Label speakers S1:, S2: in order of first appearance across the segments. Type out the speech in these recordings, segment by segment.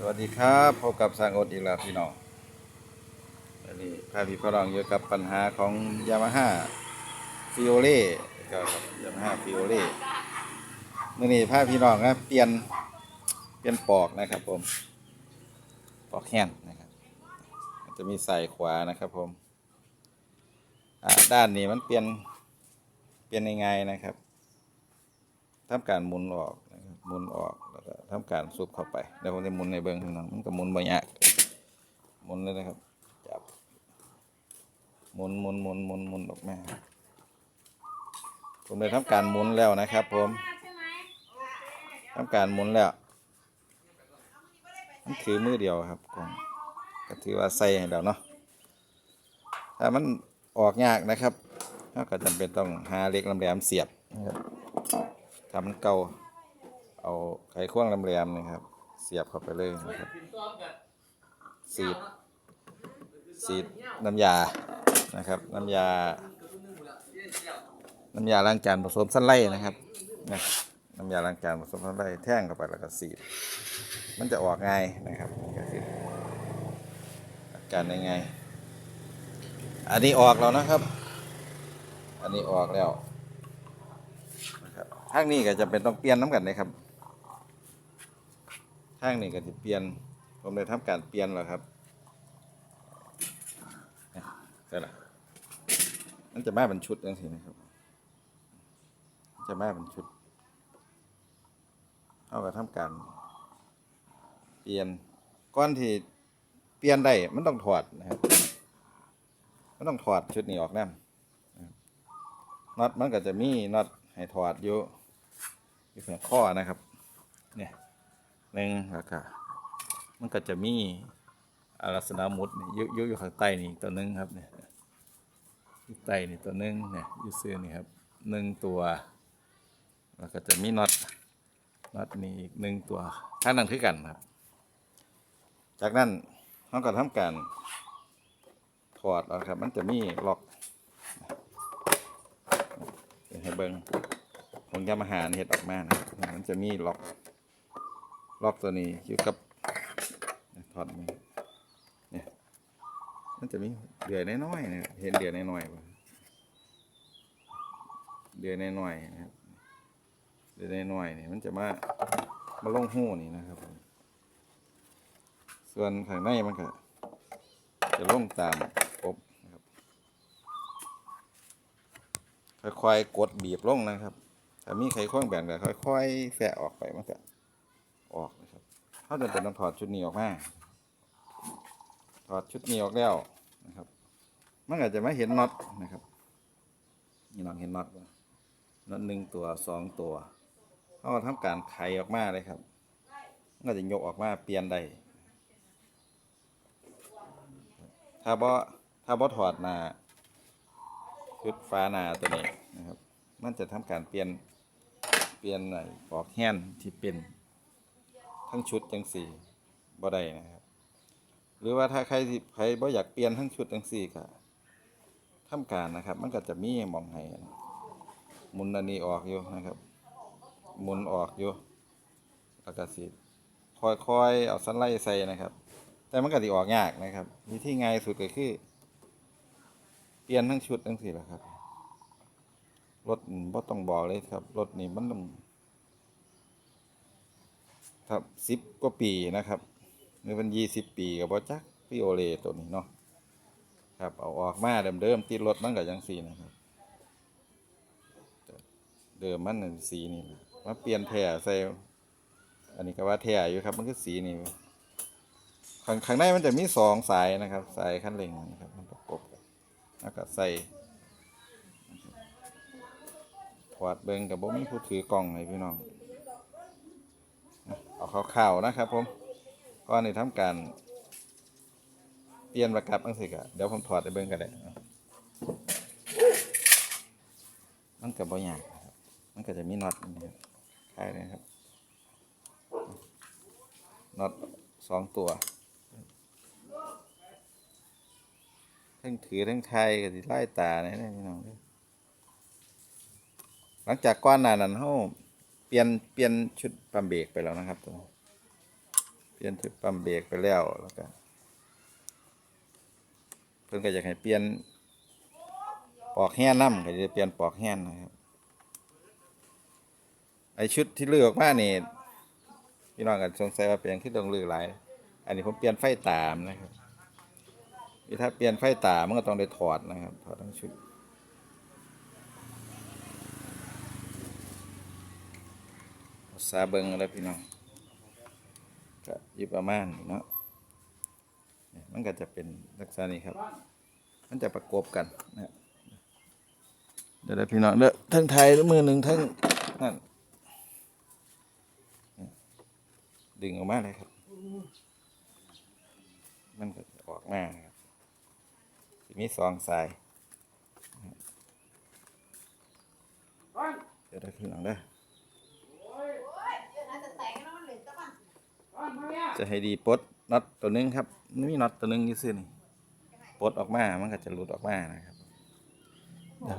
S1: สวัสดีครับพบกับสร้างอดอีกแล้วพี่น้องอันนี้พาพี่พ่อน้องอยู่กับปัญหาของยามาฮ่าฟิโอเล่ก็ครับยามาฮ่าฟิโอเล่มื่อนี้พาพี่น้องนะเปลี่ยนเปลี่ยนปอกนะครับ ผม ปอกแห้งนะครับจะมีใส่ขวานะครับผมด้านนี้มันเปลี่ยนเปลี่ยนยังไงนะครับทำการหมุนออกนะครับหมุนออก ก็ทำการซุบเข้าไปเดี๋ยวผมจะหมุนในเบื้องข้างหลังมันก็หมุนบ่ยากหมุนเลยนะครับจับหมุนหมุนหมุนหมุนหมุนออกมาผมได้ทำการหมุนแล้วนะครับ ผมทำการหมุนแล้วมันถือมือเดียวครับกองก็ถือว่าใส่ให้แล้วเนาะถ้ามันออกยากนะครับเราก็จำเป็นต้องหาเล็กลำแหลมเสียบนะครับทำเก่า เอาไขควงลำแรมนี่ครับ เสียบเข้าไปเลยนะครับสีดสีดน้ำยานะครับน้ำยา น้ำยาล้างจานผสมสั้นไล่นะครับนะน้ำยาล้างจานผสมสั้นไล่แท่งเข้าไปแล้วก็สีดมันจะออกง่ายนะครับก็คืออาการยังไงอันนี้ออกแล้วนะครับ อันนี้ออกแล้วนะครับทางนี้ก็จะเป็นต้องเปลี่ยนน้ำกันนะครับ ทางนี้ก็จะเปลี่ยน ผมเลยทำการเปลี่ยนแล้วครับนี่ยเสร็จละมันจะมาเป็นชุดจังซี่นะครับ จะมาเป็นชุดเอาก็ทำการเปลี่ยนก้อนที่เปลี่ยนได้มันต้องถอดนะครับมันต้องถอดชุดนี้ออกแน่น็อตมันก็จะมีน็อตให้ถอดอยู่อยู่ข้อนะครับเนี่ย หนึ่งแล้วก็มันก็จะมีอาลักษณะมุดนี่ยู่อยู่อยู่ข้างใต้นี่ตัวหนึงครับเนี่ยอยู่ใต้นี่ตัวหนึงเนี่ยอยู่ซื้อนี่ครับหนึ่งตัวแล้วก็จะมีน็อตน็อตนี่อีกหนึ่งตัวข้างนั้นคือกันครับ จากนั้นเขาก็ทำการถอดออกครับ มันจะมีล็อกเดี๋ยวให้เบิ้งผมจะมาหาเห็ดออกมานะมันจะมีล็อก ล็อกตัวนี้อยู่กับถอดมือเนี่ยมันจะมีเดือยน้อยๆนะเห็นเดือยน้อยๆปะเดือยน้อยๆนะครับเดือยน้อยๆเนี่ยมันจะมามาลงหูนี่นะครับ ส่วนข้างในมันก็จะลงตามอบนะครับค่อยๆกดบีบลงนะครับถ้ามีไขควงแบนก็ค่อยๆแฝะออกไปมันก็ออกนะ เขาจะเป็นต้องถอดชุดนี้ออกมา ถอดชุดนี้ออกแล้วนะครับ มันอาจจะไม่เห็นน็อตนะครับ นี่น้องเห็นน็อตน็อตหนึ่งตัวสองตัว เขาก็ทำการไขออกมาเลยครับมันก็จะยกออกมาเปลี่ยนได้ถ้าบ่ถ้าบ่ถอดหน้าชุดฟ้าหนาตัวนี้นะครับ มันจะทำการเปลี่ยนเปลี่ยนไอ้ปอกแฮนที่เป็น ทั้งชุดจังสี่บ่ได้นะครับ หรือว่าถ้าใครใครบ่อยากเปลี่ยนทั้งชุดจังสี่ก็ทำการนะครับ มันก็จะมีมองให้หมุนอันนี้ออกอยู่นะครับหมุนออกอยู่แล้วก็สิค่อยๆเอาสันไล่ใส่นะครับ แต่มันก็สิออกยากนะครับวิธีง่ายสุดก็คือ เปลี่ยนทั้งชุดทั้งสี่แหละครับรถบ่ต้องบอกเลยครับรถนี่มันต้อง ครับสิบกว่าปีนะครับหรือเป็นยี่สิบปีกับบ่จักพี่โอเลตัวนี้เนาะครับเอาออกมาเดิมๆติดรถมันก็ยังสีนะครับ เดิมมันสีนี่มาเปลี่ยนแท่ใส่อันนี้ก็ว่าแท่อยู่ครับ มันคือสีนี่ข้างข้างในมันจะมีสองสายนะครับ สายคันเร่งนะครับมันประกบแล้วก็ใส่ถอดเบิงกับบ่มีผู้ถือกล่องให้พี่น้อง เอาข่าวๆนะครับ ผมก่อนที่ทำการเปลี่ยนประกับอังสิกะเดี๋ยวผมถอดไปเบิ่งกันเลยมันกับบ่ยากครับ มันก็จะมีน็อตนี่ครับคล้ายเลยครับน็อตสองตัวทั้งถือทั้งไทยก็สิไล่ตาเนี่ยนะพี่น้องหลังจากก้อนหนานั้นเขา เปลี่ยนเปลี่ยนชุดปั๊มเบรกไปแล้วนะครับตัวเปลี่ยนชุดปั๊มเบรกไปแล้วแล้วก็เพิ่นก็อยากให้เปลี่ยนปอกแห้นน้ำก็จะเปลี่ยนปอกแห้นนะครับไอชุดที่เลือกมานี่ยพี่น้องกันสงสัยว่าเปลี่ยนขึ้นตรงเลือกหลายอันนี้ผมเปลี่ยนไฟตามนะครับถ้าเปลี่ยนไฟตามมันก็ต้องได้ถอดนะครับถอดทั้งชุด ซาเบิงแล้วพี่น้องก็ยิบประมาณนี้เนาะมันก็จะเป็นลักษณะนี้ครับ มันจะประกบกันนะเดี๋ยวได้พี่น้องเด้อทั้งไทยมือหนึ่งทั้งนั่นดึงออกมาเลยครับ มันก็จะออกมาครับมีสองสายนะครับเดี๋ยวได้พี่น้องเด้ จะให้ดีปลดน็อตตัวหนึงครับนี่มีน็อตตัวหนึงยี่ซื่อนี่ปลดออกมา มันก็จะหลุดออกมานะครับ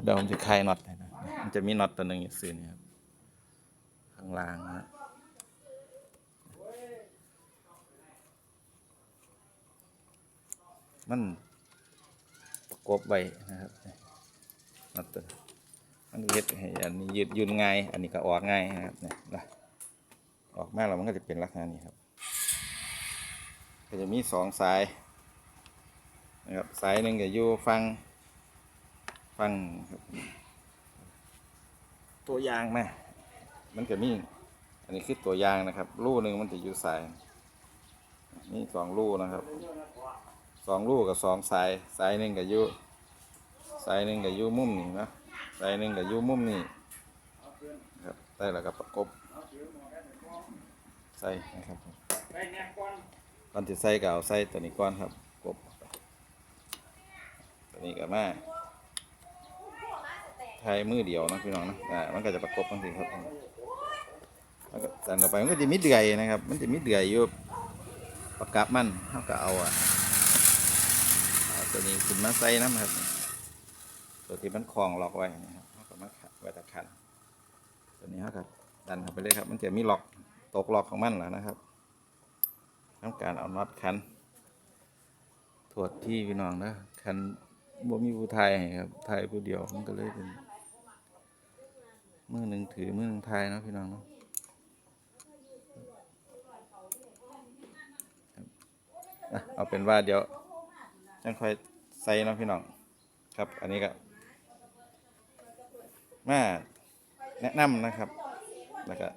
S1: เดี๋ยวผมจะคลายน็อตนะ มันจะมีน็อตตัวหนึงยู่ซื่อนี่ครับข้างล่างนะมันประกบไว้นะครับน็อตตัวมันเฮ็ดอันนี้ยืดยืนง่าย อันนี้ก็ออกง่ายนะครับเนี่ยนะออกมาแล้วมันก็จะเป็นลักษณะนี้ครับ ก็จะมีสองสายนะครับสายหนึ่งจะอยู่ฟังฟังตัวยางมามันจะมีอันนี้คือตัวยางนะครับรูหนึ่งมันจะอยู่สายนี่สองรูนะครับสองรูกับสองสายสายหนึ่งกับอยู่สายหนึ่งกับอยู่มุมนี่นะสายหนึ่งกับอยู่มุมนี่ครับได้แล้วก็ประกบใส่นะครับ ก่อนจะใส่ก็เอาใส่ตัวนี้ก่อนครับกบตัวนี้ก็มาไทยมือเดียวนะพี่น้องนะอ่ามันก็จะประกบกันสิครับแล้วก็สั่นต่อไปมันก็จะมีเดือยนะครับ มันจะมีเดือยอยู่ประกับมันเท่ากับเอาอะตัวนี้ขึ้นมาใส่น้ำครับ ตัวที่มันคลองล็อกไว้นะครับเท่ากับมาขัดไว้ตะขันตัวนี้เท่ากับดันเข้าไปเลยครับ มันจะมีล็อกตกล็อกของมันแล้วนะครับ ทำการเอาน็อตคันถวดที่พี่น้องนะคันบ่มีผู้ไทยครับไทยผู้เดียวมันก็เลยเป็นมือหนึ่งถือมือหนึ่งไทยเนาะพี่น้องเนาะเอาเป็นว่าเดี๋ยวจังค่อยใส่เนาะพี่น้องครับ อันนี้ก็มาแนะนำนะครับแล้วก็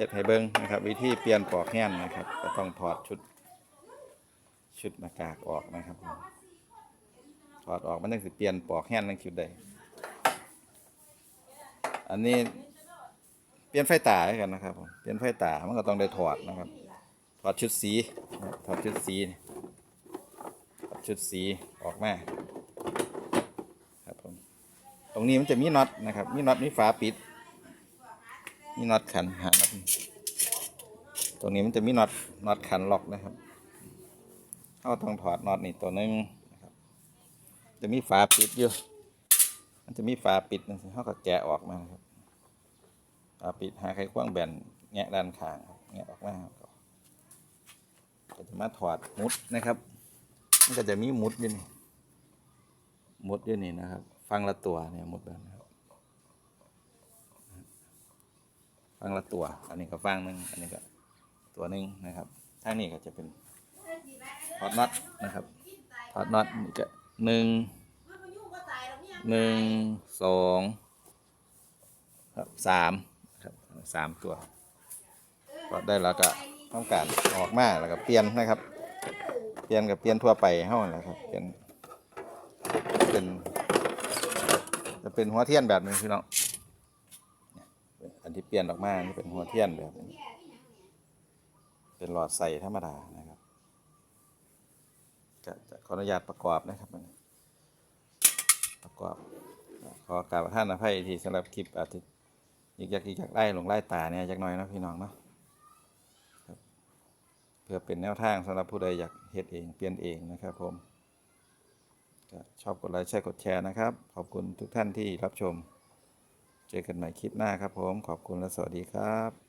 S1: เฮ็ดให้เบิ้งนะครับ วิธีเปลี่ยนปลอกแห้นนะครับ ก็ต้องถอดชุดชุดหน้ากากออกนะครับถอดออกมันต้องสิเปลี่ยนปลอกแห้นนั่นคิดได้อันนี้เปลี่ยนไฟตาให้กันนะครับผมเปลี่ยนไฟตามันก็ต้องได้ถอดนะครับถอดชุดสีถอดชุดสีถอดชุดสีออกมาครับผมตรงนี้มันจะมีน็อตนะครับมีน็อตมีฝาปิด นี่น็อตขันหาน็อตตรงนี้มันจะมีน็อตน็อตขันล็อกนะครับเขาต้องถอดน็อตนี่ตัวนึงนะครับ จะมีฝาปิดอยู่มันจะมีฝาปิดนะเขาก็แกะออกมานะครับฝาปิดหาไขควงแบนแงะด้านข้างแงะออกมาครับก็จะมาถอดมุดนะครับ มันก็จะมีมุดอยู่นี่มุดอยู่นี่นะครับ ฟังละตัวเนี่ยมุดแบบนี้ครับ ฟังละตัว อันนี้ก็ฟังหนึ่งอันนี้ก็ตัวหนึ่งนะครับทางนี้ก็จะเป็นถอดน็อตนะครับถอดน็อตนี่ก็หนึ่งหนึ่งสองครับสามครับสามตัวถอดได้แล้วก็ต้องการออกมาแล้วก็เปลี่ยนนะครับเปลี่ยนกับเปลี่ยนทั่วไปเท่านั้นแหละครับเปลี่ยนเป็นจะเป็นหัวเทียนแบบนึงพี่น้อง อันที่เปลี่ยนออกมานี่เป็นหัวเทียนแบบนี้เป็นหลอดใส่ธรรมดานะครับจะจะขออนุญาตประกอบนะครับประกอบ ขอกราบท่านอภัยที่สำหรับคลิปอาจจะยิกยักยิกยักไล่ลงไล่ตาเนี่ยจักหน่อยนะพี่น้องเนาะครับเพื่อเป็นแนวทางสำหรับผู้ใดอยากเฮ็ดเองเปลี่ยนเองนะครับผมชอบกดไลค์แชร์กดแชร์นะครับ ขอบคุณทุกท่านที่รับชม เจอกันใหม่คลิปหน้าครับผม ขอบคุณและสวัสดีครับ